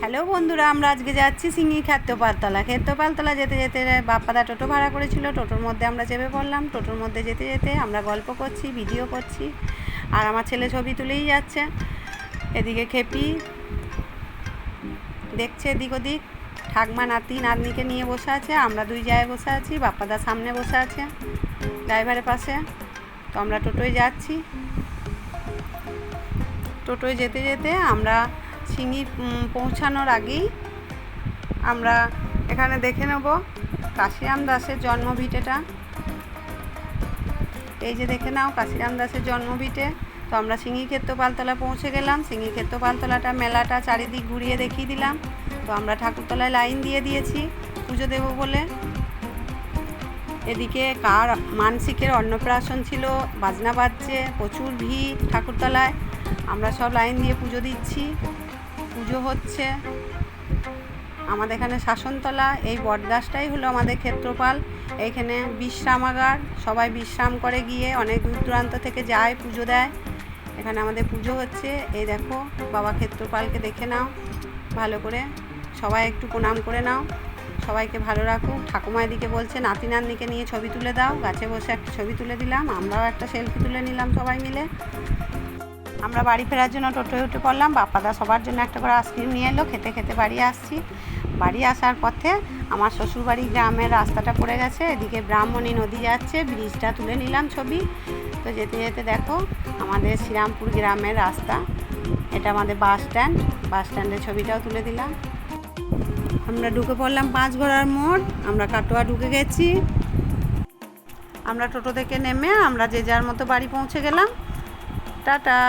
Hello বন্ধুরা, আমরা আজকে যাচ্ছি সিঙ্গি খেত্তপালতলা খেত্তপালতলা যেতে যেতে বাপ্পাদা টোটো ভাড়া করেছিল, টোটোর মধ্যে আমরা চেপে পড়লাম, টোটোর মধ্যে যেতে যেতে আমরা গল্প করছি, ভিডিও করছি, আর আমার ছেলে ছবি তুলেই যাচ্ছে। এদিকে খেপি দেখছে এদিক ওদিক, ঠাকমা নাতি নাতনিকে নিয়ে বসে আছে, আমরা দুই জায়গায় বসে আছি বাপ্পাদা সামনে বসে আছে, ড্রাইভারের পাশে। তো আমরা টোটোয় যাচ্ছি। টোটোয় যেতে যেতে আমরা সিঙ্গি পৌঁছানোর আগেই আমরা এখানে দেখে নেব কাশিরাম দাসের জন্মভিটেটা এই যে দেখে নাও কাশিরাম দাসের জন্মভিটে তো আমরা সিঙ্গি ক্ষেত্রপালতলা পৌঁছে গেলাম। সিঙ্গি ক্ষেত্র পালতলাটা মেলাটা চারিদিক ঘুরিয়ে দেখিয়ে দিলাম। তো আমরা ঠাকুরতলায় লাইন দিয়ে দিয়েছি পুজো দেবো বলে। এদিকে কার মানসিকের অন্নপ্রাশন ছিল, বাজনা বাজছে, প্রচুর ভিড় ঠাকুরতলায়। আমরা সব লাইন দিয়ে পুজো দিচ্ছি। পুজো হচ্ছে। আমাদের এখানে শাসনতলা, এই বটগাছটাই হলো আমাদের ক্ষেত্রপাল। এইখানে বিশ্রামাগার, সবাই বিশ্রাম করে গিয়ে অনেক দূর দূরান্ত থেকে যায়, পুজো দেয়। এখানে আমাদের পুজো হচ্ছে। এই দেখো, বাবা ক্ষেত্রপালকে দেখে নাও। ভালো করে সবাই একটু প্রণাম করে নাও। সবাইকে ভালো রাখুক ঠাকুমা এদিকে বলছে, নাতি নাতনিকে নিয়ে ছবি তুলে দাও। গাছে বসে একটা ছবি তুলে দিলাম। আমরাও একটা সেলফি তুলে নিলাম সবাই মিলে। আমরা বাড়ি ফেরার জন্য টোটোয় উঠে পড়লাম, বাপ্পাদা সবার জন্য একটা করে আইসক্রিম নিয়ে এলো, খেতে খেতে বাড়ি আসছি। বাড়ি আসার পথে আমার শ্বশুরবাড়ি গ্রামের রাস্তাটা পড়ে গেছে, এদিকে ব্রাহ্মণী নদী যাচ্ছে, ব্রিজটা তুলে নিলাম ছবি। তো যেতে যেতে দেখো, আমাদের শ্রীরামপুর গ্রামের রাস্তা, এটা আমাদের বাস স্ট্যান্ড, বাস স্ট্যান্ডের ছবিটাও তুলে দিলাম। আমরা ঢুকে পড়লাম পাঁচ ঘোড়ার মোড়, আমরা কাটোয়া ঢুকে গেছি। আমরা টোটো থেকে নেমে আমরা যে যার মতো বাড়ি পৌঁছে গেলাম। টাটা